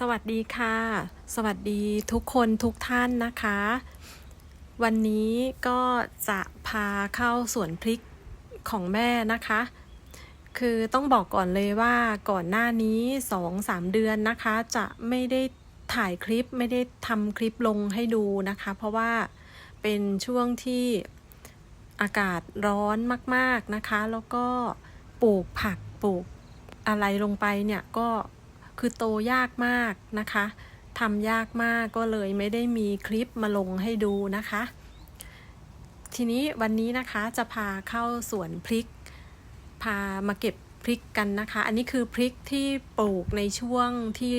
สวัสดีค่ะ สวัสดีทุกคนทุกท่านนะคะ วันนี้ก็จะพาเข้าสวนพริกของแม่นะคะ คือต้องบอกก่อนเลยว่าก่อนหน้านี้2-3เดือนนะคะ จะไม่ได้ถ่ายคลิปไม่ได้ทำคลิปลงให้ดูนะคะ เพราะว่าเป็นช่วงที่อากาศร้อนมาก ๆนะคะ แล้วก็ปลูกผักปลูกอะไรลงไปเนี่ยก็ คือโตยากมากนะคะทำยากมากก็เลยไม่ได้มีคลิปมาลงให้ดูนะคะ ทีนี้วันนี้นะคะจะพาเข้าสวนพริก พามาเก็บพริกกันนะคะ อันนี้คือพริกที่ปลูกในช่วงที่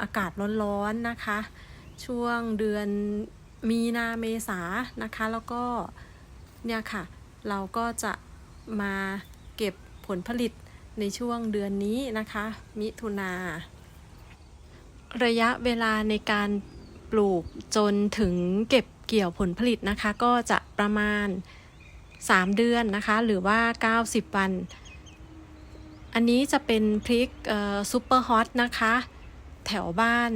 อากาศร้อนๆนะคะ ช่วงเดือนมีนาเมษานะคะ แล้วก็เนี่ยค่ะ เราก็จะมาเก็บผลผลิตในช่วงเดือนนี้นะคะ มิถุนา ระยะเวลาในการปลูกจนถึงเก็บเกี่ยวผลผลิตนะคะ ก็จะประมาณ 3 เดือนนะคะ หรือว่า 90 วัน อันนี้จะเป็นพริกซูเปอร์ฮอตนะคะ แถวบ้าน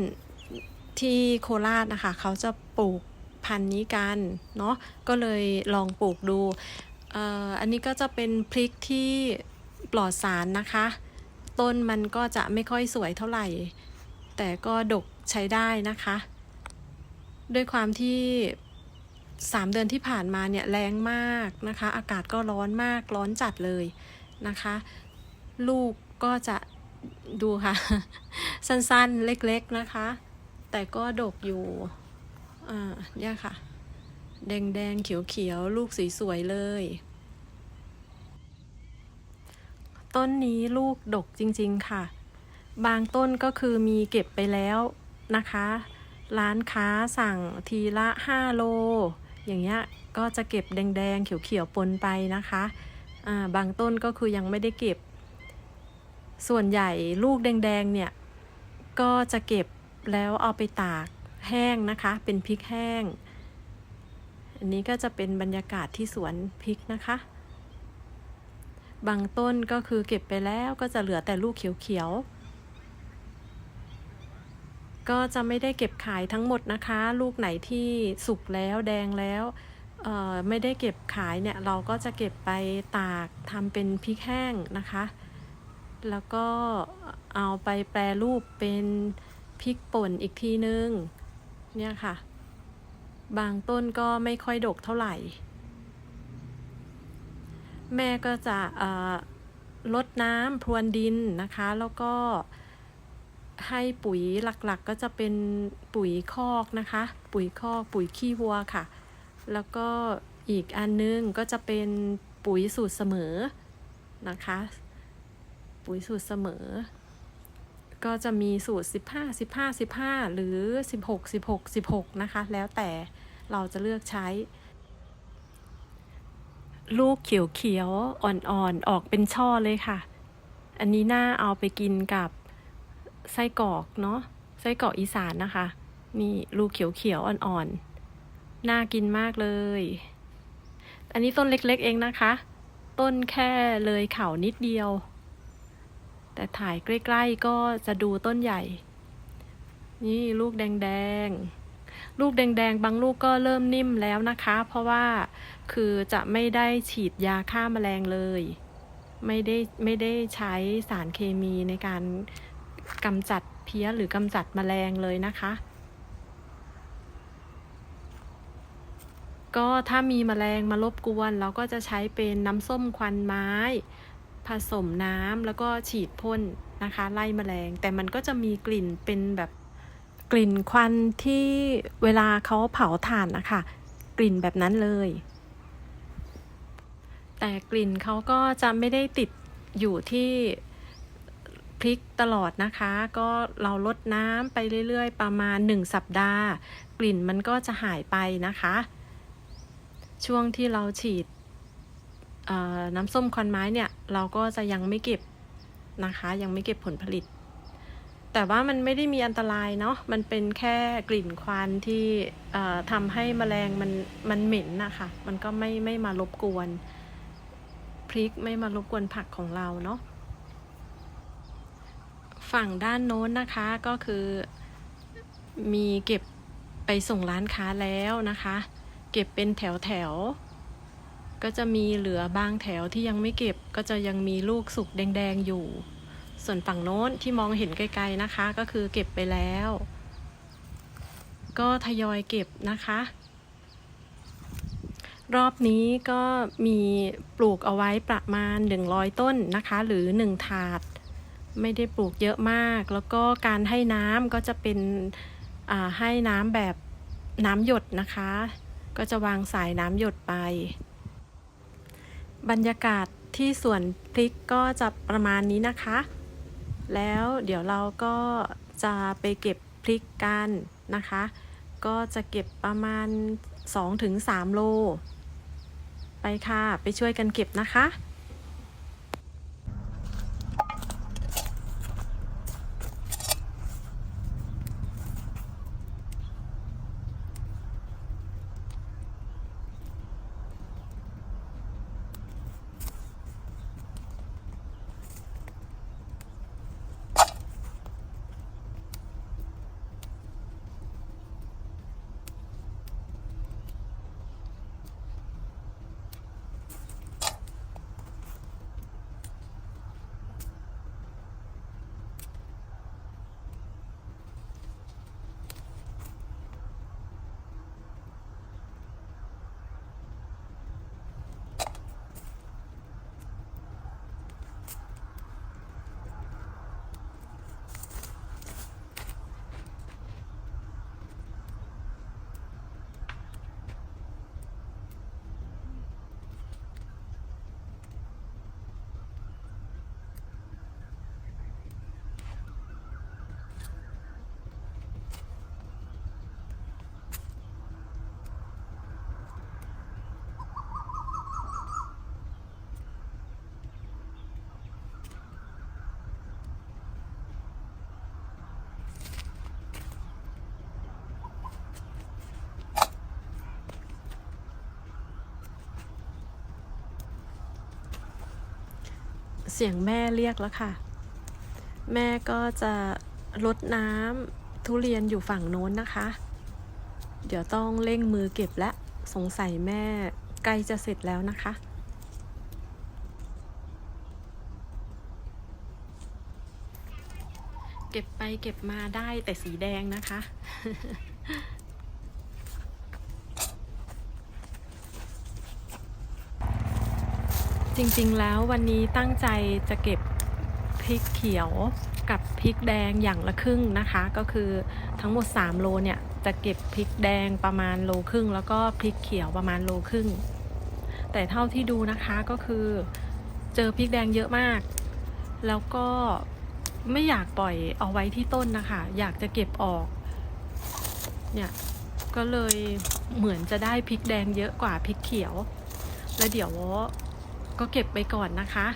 ที่โคราชนะคะ เขาจะปลูกพันธุ์นี้กัน เนาะก็เลยลองปลูกดูอันนี้ก็จะเป็นพริกที่ปลอดสารนะคะ ต้นมันก็จะไม่ค่อยสวยเท่าไหร่ แต่ก็ดกใช้ได้นะคะ ด้วยความที่ 3 เดือนที่ผ่านมาเนี่ยแรงมากนะคะ อากาศก็ร้อนมากร้อนจัดเลยนะคะ ลูกก็จะดูค่ะ สั้นๆเล็กๆนะคะ แต่ก็ดกอยู่อ่าเนี่ยค่ะ แดงๆเขียวๆ ลูกสสวยๆเลย ต้นนี้ลูกดกจริงๆค่ะ บางต้นก็คือมีเก็บไปแล้วนะคะ ร้านค้าสั่งทีละ 5 โล อย่างเงี้ยก็จะเก็บแดงๆ เขียวๆปนไปนะคะอ่าบางต้นก็คือยังไม่ได้เก็บ ส่วนใหญ่ลูกแดงๆเนี่ยก็จะเก็บแล้วเอาไปตากแห้งนะคะ เป็นพริกแห้ง อันนี้ก็จะเป็นบรรยากาศที่สวนพริกนะคะ บางต้นก็คือเก็บไปแล้วก็จะเหลือแต่ลูกเขียวๆ ก็จะไม่ได้เก็บขายทั้งหมดนะคะ ลูกไหนที่สุกแล้วแดงแล้วไม่ได้เก็บขายเนี่ยเราก็จะเก็บไปตากทำเป็นพริกแห้งนะคะ แล้วก็เอาไปแปรรูปเป็นพริกป่นอีกทีนึงเนี่ยค่ะ บางต้นก็ไม่ค่อยดกเท่าไหร่ แม่ก็จะลดน้ำพรวนดินนะคะ แล้วก็ ให้ปุ๋ยหลักๆก็จะเป็นปุ๋ยคอกนะคะ ปุ๋ยคอกปุ๋ยขี้วัวค่ะ แล้วก็อีกอันนึงก็จะเป็นปุ๋ยสูตรเสมอนะคะ ปุ๋ยสูตรเสมอ ก็จะมีสูตร 15 15 15 หรือ 16 16 16 นะคะ แล้วแต่เราจะเลือกใช้ ลูกเขียวๆ อ่อนๆออกเป็นช่อเลยค่ะ อันนี้น่าเอาไปกินกับ ไส้กรอกเนาะไส้กรอกอีสานนะคะ นี่ลูกเขียวๆอ่อนๆ น่ากินมากเลย อันนี้ต้นเล็กๆเองนะคะ ต้นแค่เลยเข่านิดเดียว แต่ถ่ายใกล้ๆก็จะดูต้นใหญ่ นี่ลูกแดงๆ ลูกแดงๆ บางลูกก็เริ่มนิ่มแล้วนะคะ เพราะว่าคือจะไม่ได้ฉีดยาฆ่าแมลงเลย ไม่ได้ไม่ได้ใช้สารเคมีในการ กำจัดเพี้ยหรือกำจัดแมลงเลยนะคะ ก็ถ้ามีแมลงมารบกวน เราก็จะใช้เป็นน้ำส้มควันไม้ ผสมน้ำแล้วก็ฉีดพ่นนะคะ ไล่แมลง แต่มันก็จะมีกลิ่นเป็นแบบกลิ่นควันที่เวลาเขาเผาถ่านนะคะกลิ่นแบบนั้นเลย แต่กลิ่นเขาก็จะไม่ได้ติดอยู่ที่ พริกตลอดนะคะ ก็เราลดน้ำไปเรื่อยๆ ประมาณ 1 สัปดาห์ กลิ่นมันก็จะหายไปนะคะ ช่วงที่เราฉีดน้ำส้มควันไม้เนี่ย เราก็จะยังไม่เก็บนะคะ ยังไม่เก็บผลผลิต แต่ว่ามันไม่ได้มีอันตรายเนาะมันเป็นแค่กลิ่นควันที่ทำให้แมลงมันมันเหม็นนะคะมันก็ไม่ไม่มารบกวนพริกไม่มารบกวนผักของเราเนาะ ฝั่งด้านโน้นนะคะก็คือมีเก็บไปส่งร้านค้าแล้วนะคะ เก็บเป็นแถวแถวๆก็จะมีเหลือบางแถวที่ยังไม่เก็บก็จะยังมีลูกสุกแดงๆอยู่ ส่วนฝั่งโน้นที่มองเห็นไกลๆนะคะ ก็คือเก็บไปแล้ว ก็ทยอยเก็บนะคะ รอบนี้ก็มีปลูกเอาไว้ประมาณ 100 ต้นนะคะ หรือ 1 ถาด ไม่ได้ปลูกเยอะมาก แล้วก็การให้น้ำก็จะเป็นให้น้ำแบบน้ำหยดนะคะ ก็จะวางสายน้ำหยดไป บรรยากาศที่สวนพริกก็จะประมาณนี้นะคะ แล้วเดี๋ยวเราก็จะไปเก็บพริกกันนะคะ ก็จะเก็บประมาณ 2-3 โล ไปค่ะ ไปช่วยกันเก็บนะคะ สียงแม่เรียกแล้วค่ะ แม่ก็จะลดน้ำทุเรียนอยู่ฝั่งโน้นนะคะ เดี๋ยวต้องเร่งมือเก็บและสงสัยแม่ใกล้จะเสร็จแล้วนะคะเก็บไปเก็บมาได้แต่สีแดงนะคะ จริงๆแล้ววันนี้ตั้งใจจะเก็บพริกเขียวกับพริกแดงอย่างละครึ่งนะคะ ก็คือทั้งหมด 3 โลเนี่ยจะเก็บพริกแดงประมาณโลครึ่ง แล้วก็พริกเขียวประมาณโลครึ่ง แต่เท่าที่ดูนะคะก็คือเจอพริกแดงเยอะมาก แล้วก็ไม่อยากปล่อยเอาไว้ที่ต้นนะคะ อยากจะเก็บออก เนี่ยก็เลยเหมือนจะได้พริกแดงเยอะกว่าพริกเขียว แล้วเดี๋ยว ก็เก็บไปก่อนนะคะ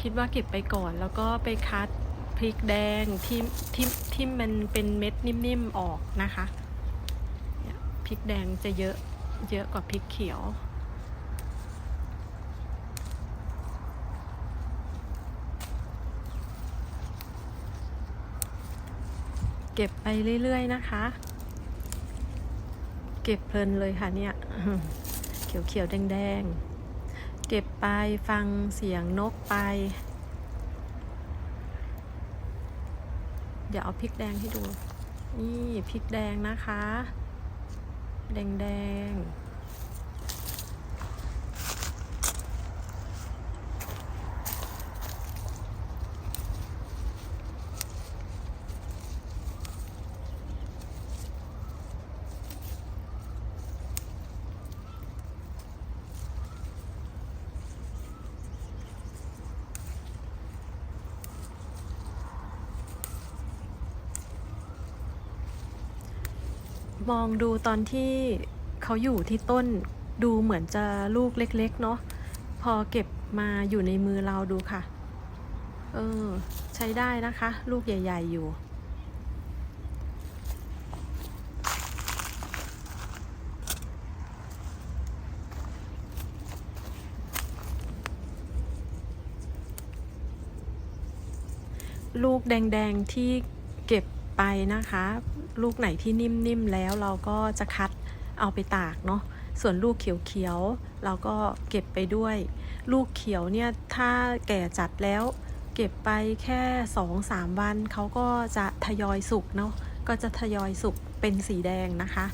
คิดว่าเก็บไปก่อนแล้วก็ไปคัดพริกแดงที่ที่ที่มันเป็นเม็ดนิ่มๆออกนะคะพริกแดงจะเยอะเยอะกว่าพริกเขียวเก็บไปเรื่อยๆนะคะ เก็บเพลินเลยค่ะเนี่ย เขียวๆแดงๆ เก็บไปฟังเสียงนกไป เดี๋ยวเอาพริกแดงให้ดู นี่พริกแดงนะคะ แดงๆ มองดูตอนที่เขาอยู่ที่ต้นดูเหมือนจะลูกเล็ก ๆ เนาะพอเก็บมาอยู่ในมือเราดูค่ะ เออ ใช้ได้นะคะ ลูกใหญ่ ๆ อยู่ ลูกแดง ๆ ที่เก็บไปนะคะ ลูกไหนที่นิ่มๆแล้วเราก็จะคัดเอาไปตากเนาะส่วนลูกเขียวๆเราก็เก็บไปด้วย ลูกเขียวเนี่ยถ้าแก่จัดแล้ว เก็บไปแค่สองสามวันเขาก็จะทยอยสุกเนาะก็จะทยอยสุกเป็นสีแดงนะคะ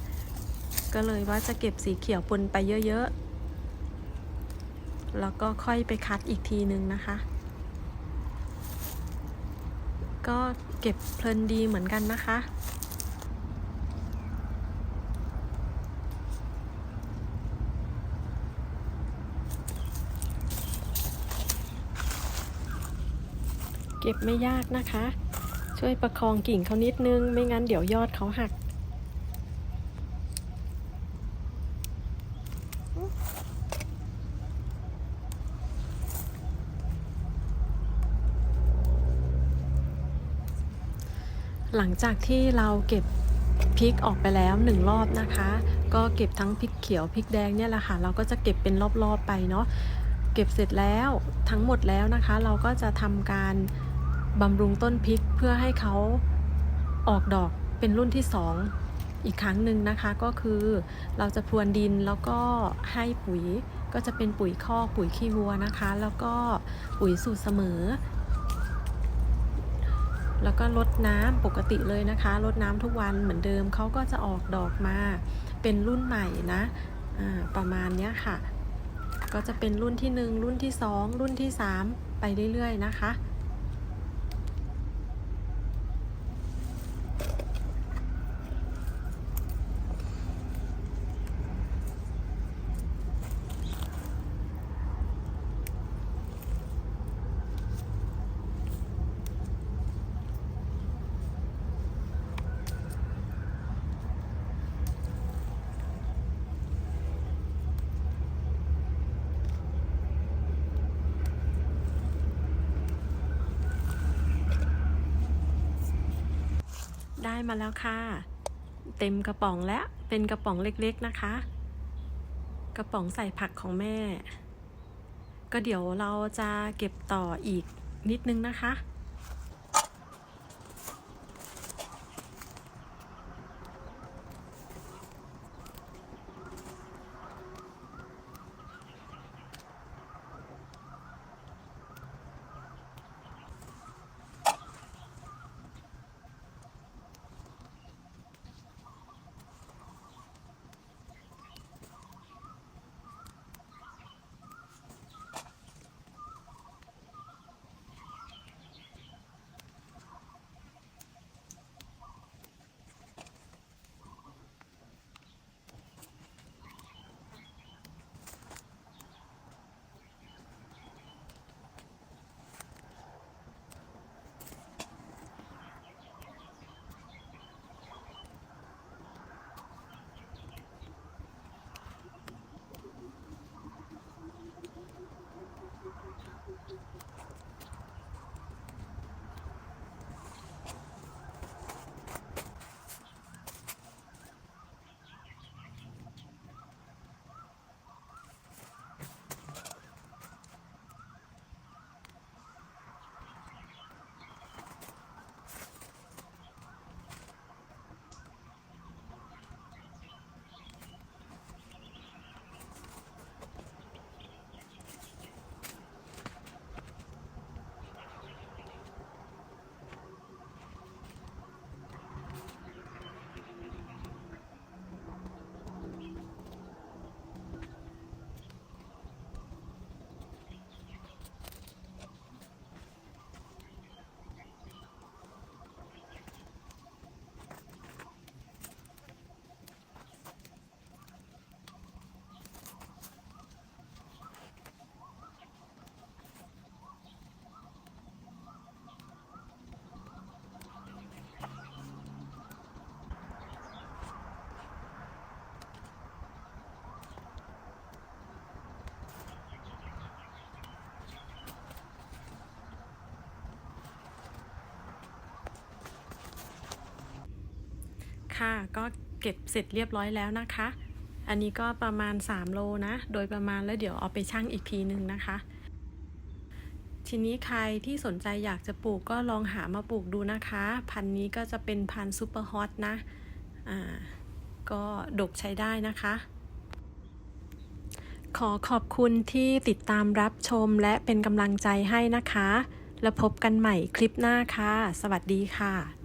ก็เลยว่าจะเก็บสีเขียวปนไปเยอะๆ แล้วก็ค่อยไปคัดอีกทีนึงนะคะ ก็เก็บเพลินดีเหมือนกันนะคะ เก็บไม่ยากนะคะ ช่วยประคองกิ่งเขานิดนึง ไม่งั้นเดี๋ยวยอดเขาหัก หลังจากที่เราเก็บพริกออกไปแล้วหนึ่งรอบนะคะ ก็เก็บทั้งพริกเขียวพริกแดงเนี่ยแหละค่ะ เราก็จะเก็บเป็นรอบๆไปเนาะเก็บเสร็จแล้วทั้งหมดแล้วนะคะ เราก็จะทำการ บำรุงต้นพริกเพื่อให้เขาออกดอกเป็นรุ่นที่สองอีกครั้งหนึ่งนะคะก็คือเราจะพรวนดินแล้วก็ให้ปุ๋ยก็จะเป็นปุ๋ยคอกปุ๋ยขี้วัวนะคะ แล้วก็ปุ๋ยสูตรเสมอ แล้วก็ลดน้ำปกติเลยนะคะลดน้ำทุกวันเหมือนเดิมเขาก็จะออกดอกมาเป็นรุ่นใหม่นะประมาณนี้ค่ะ ก็จะเป็นรุ่นที่ 1 รุ่นที่ 2 รุ่นที่ 3 ไปเรื่อยๆนะคะ ได้มาแล้วค่ะ เต็มกระป๋องแล้ว เป็นกระป๋องเล็กๆนะคะ กระป๋องใส่ผักของแม่ ก็เดี๋ยวเราจะเก็บต่ออีกนิดนึงนะคะ ค่ะ ก็เก็บเสร็จเรียบร้อยแล้วนะคะ อันนี้ก็ประมาณ 3 โลนะ โดยประมาณแล้วเดี๋ยวเอาไปชั่งอีกทีหนึ่งนะคะ ทีนี้ใครที่สนใจอยากจะปลูกก็ลองหามาปลูกดูนะคะ พันนี้ก็จะเป็นพันซูเปอร์ฮอตนะ อ่า ก็ดกใช้ได้นะคะ ขอขอบคุณที่ติดตามรับชมและเป็นกำลังใจให้นะคะ แล้วพบกันใหม่คลิปหน้าค่ะ สวัสดีค่ะ